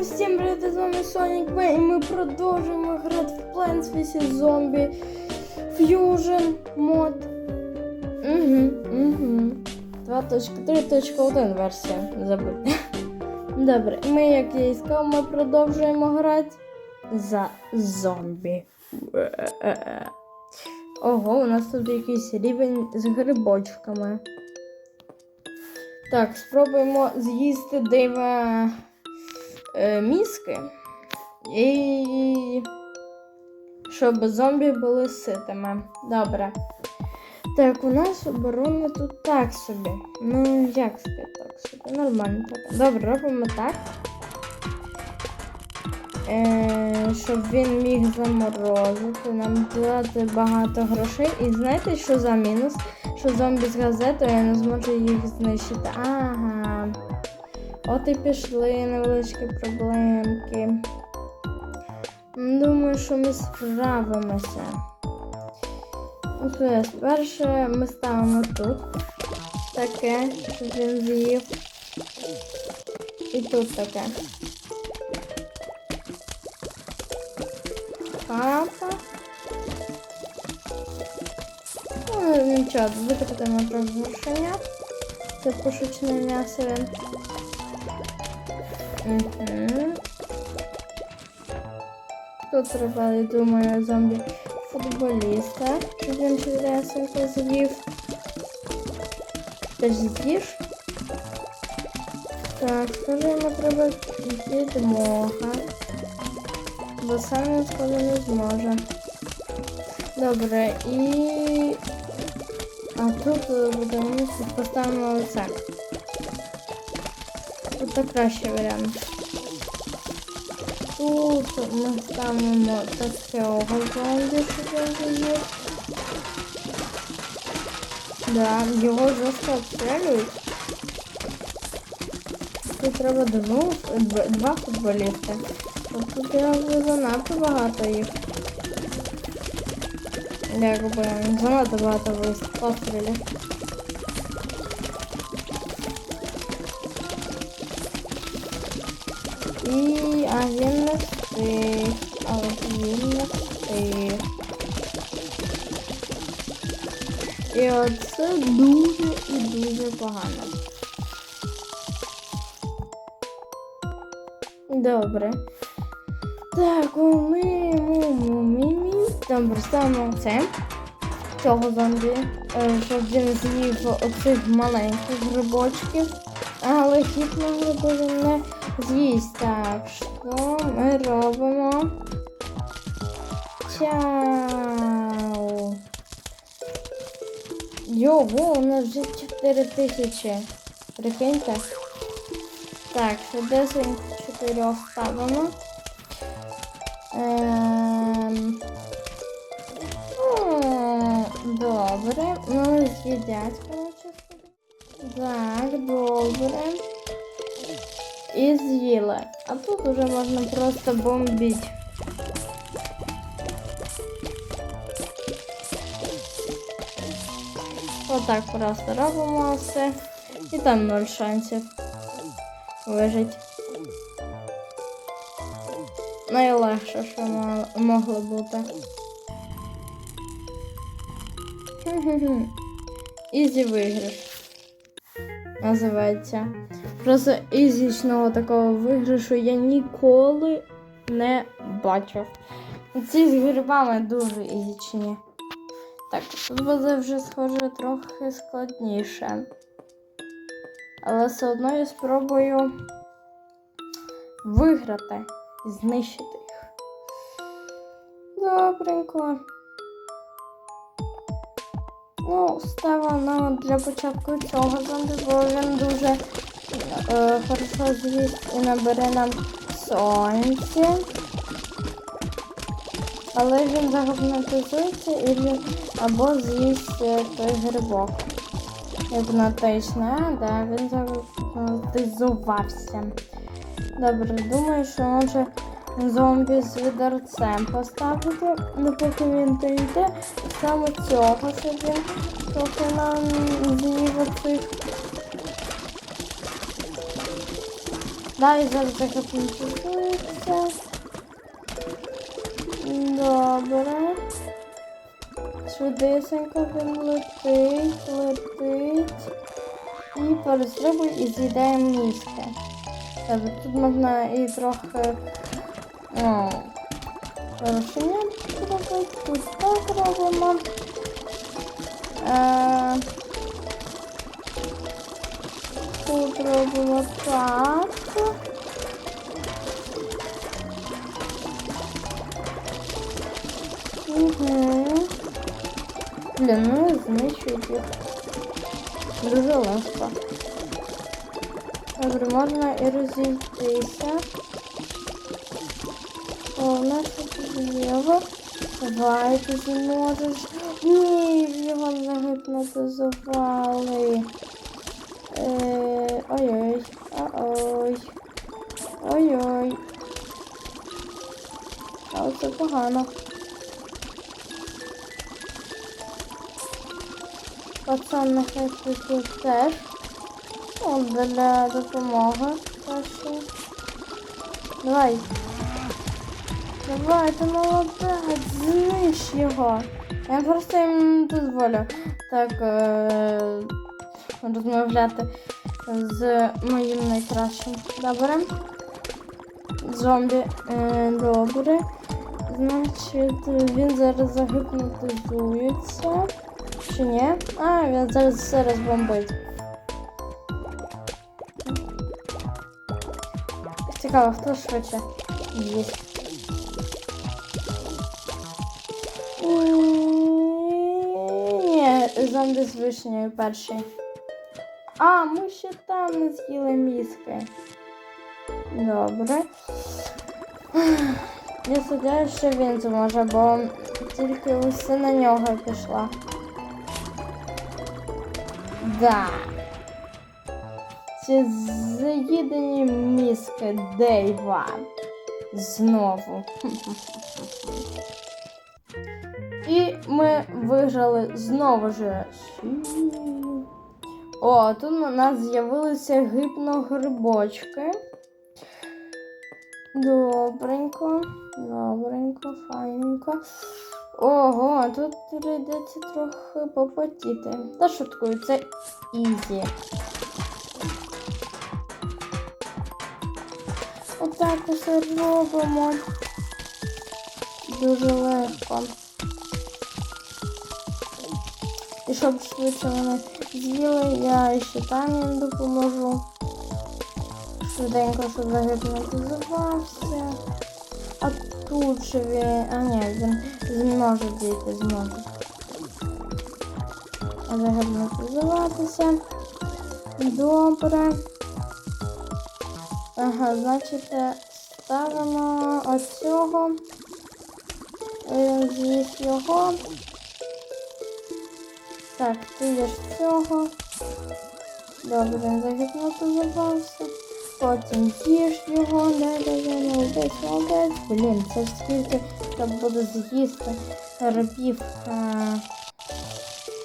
всім привіт, з вами Сонік Бей, і ми продовжуємо грати в Plants vs. Zombie Fusion мод. Угу, угу. 2.3.1 версія, забудьте. Добре, ми, як я і сказав, ми продовжуємо грати за зомбі. Ого, у нас тут якийсь рівень з грибочками. Так, спробуємо з'їсти диво е, мізки. І щоб зомбі були ситими. Добре. Так, у нас оборона тут так собі. Ну, як сказати так собі? Нормально так. Добре, робимо так. Е, щоб він міг заморозити, нам дати багато грошей. І знаєте, що за мінус? Що зомбі з газетою я не зможу їх знищити. Ага. От і пішли невеличкі проблемки. Думаю, що ми справимося. Окей, перше ми ставимо тут таке, щоб він з'їв. І тут таке. Папа. Ну, нічого, викрутимо трохи грошення. Це пошучне м'ясо він. Тут треба, я думаю, зомбі футболіста. Щоб він чудесенько з'їв. Теж з'їж. Так, скажи, йому треба підмога. Бо сам він скоро не зможе. Добре, і... А тут е, будемо поставимо оце. Це кращий варіант. Тут ми ставимо такого зомбі, щоб він з'їв. Да, його жорстко обстрілюють. Тут треба дв- два футболіста. Тут я занадто багато їх. Якби занадто багато пострілів. Він не встиг. А от він не встиг. І оце дуже і дуже погано. Добре. Так, ми, ми, ми, ми, ми. Це. Цього зомбі, щоб він з'їв оцих маленьких грибочків. Але хітно гриби він не з'їсть. Так, що ми робимо? Чау. Його, у нас вже 4 тисячі. Прикиньте. Так, 10 чотирьох ставимо. Ем... Добре. Ну, з'їдять, коротше. Так, добре. І з'їли. А тут уже можна просто бомбити. Отак просто робимо все. І там ноль шансів вижити. Найлегше, що могло бути. Ізі виграш. Називається. Просто ізічного такого виграшу я ніколи не бачив. Ці з грибами дуже ізічні. Так, тут буде вже схоже трохи складніше. Але все одно я спробую виграти і знищити їх. Добренько. Ну, ставимо для початку цього зомбі, бо він дуже хорошо з'їсть і набере нам сонці. Але він загипнотизується і він або з'їсть е, той грибок. Гіпнотичне, да, він загипнотизувався. Добре, думаю, що може зомбі з відерцем поставити, ну поки він прийде, саме цього, щоб він трохи нам з'їв оцих Дай зараз загипнотизується. Добре. Швидесенько він летить, летить. І перестрибує і з'їдає мізки. Тобто тут можна і трохи ну, порушення зробити. Тут так робимо. Е, тут робимо так. Угу. Блін, ну знищують їх. Дуже легко. Добре, можна і розійтися. Головне, що ти його. Давай, ти зможеш. Ні, його загипнотизували. Е, Ой-ой, ой. Ой-ой. А це погано. Пацан нехай тут теж. О, для допомоги. Краще. Давай. Давай, ти молодець, знищ його. Я просто їм не дозволю так е- розмовляти з моїм найкращим. Добре. Зомбі. Е- добре. Значить, він зараз загипнотизується. Чи ні? А, він зараз все розбомбить. Цікаво, хто швидше їсть. Ні, зомбі з вишнею перший. А, ми ще там не з'їли мізки. Добре. Я сподіваюся, що він зможе, бо тільки усе на нього пішла. Да. Ці заїдені мізки Дейва. Знову. І ми виграли знову ж. О, тут у нас з'явилися гипногрибочки. Добренько, добренько, файненько. Ого, тут прийдеться трохи попотіти. Та шуткую, це ізі. Отак усе робимо. Дуже легко. І щоб швидше вони з'їли, я ще там їм допоможу. Швиденько, щоб загипнотизувався. А тут же він... А ні, він зможе діти, зможе. Загипнотизуватися. Добре. Ага, значить, ставимо оцього. Він з'їсть його. Так, ти їш цього. Добре, загіпнотизувався. Потім з'їж його, да-да-да, молодець, молодець. Блін, це ж скільки там буде з'їсти рабів. А,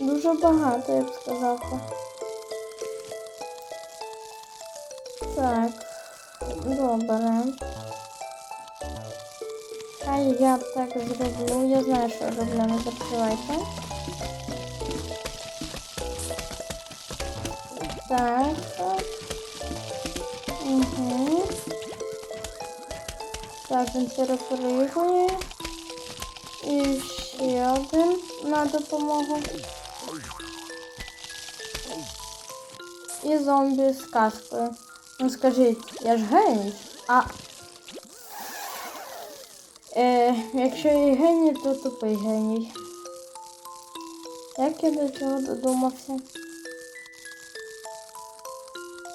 дуже багато, я б сказав. Так, добре. Хай я так зроблю. Я знаю, що роблю, не переживайте. Так. Угу. Так, він перепригує. І ще один на допомогу. І зомбі з каскою. Ну скажіть, я ж геній. А. Е, якщо я геній, то тупий геній. Як я до цього додумався?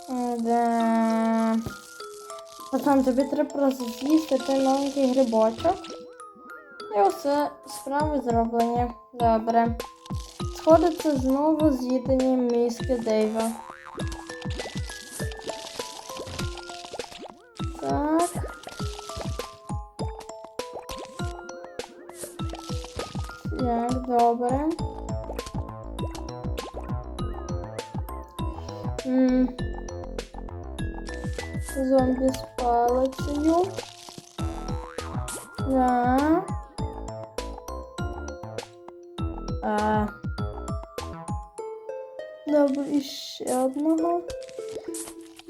Е, Да. Пацан, тобі треба просто з'їсти той маленький грибочок. І все, справи зроблені. Добре. Сходиться знову з'їдені мізки Дейва. Так. Так, добре. М. зомбі з палицею. Да. А. Добре, і ще одного.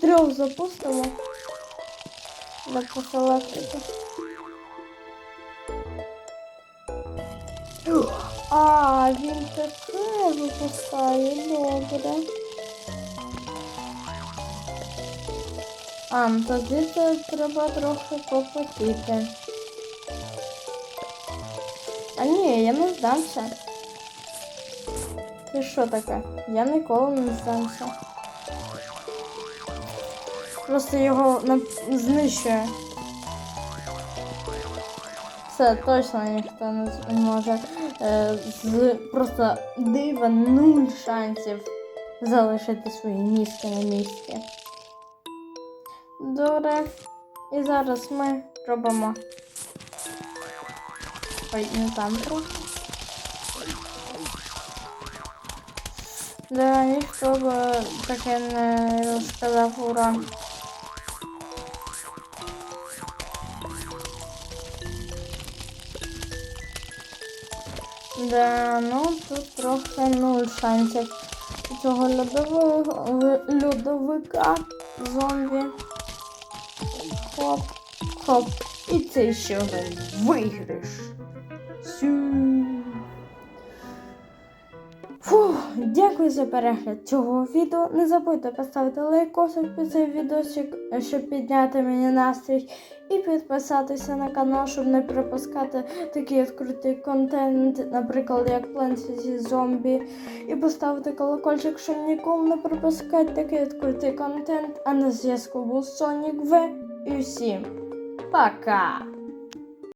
Трьох запустимо. Запуск електрики. А, він таке випускає, добре. А, тоді це треба трохи попотіти. А ні, я не здамся. Це що таке? Я ніколи не здамся. Просто його знищує. Це точно ніхто не зможе. Е, з просто дива нуль шансів залишити свої мізки на місці. Добре. І зараз ми робимо. Ой, не там трохи. Да, ніхто б таке не розказав ура. Да, ну тут трохи нуль шансів цього льодового льодовика зомбі. Хоп, хоп. І це ще один виграш. Сю. Фух, дякую за перегляд цього відео. Не забудьте поставити лайкосик під цей відосик, щоб підняти мені настрій. І підписатися на канал, щоб не пропускати такий от крутий контент, наприклад, як Plants vs. Zombie. І поставити колокольчик, щоб ніколи не пропускати такий от крутий контент. А на зв'язку був Sonic V. І всім пока!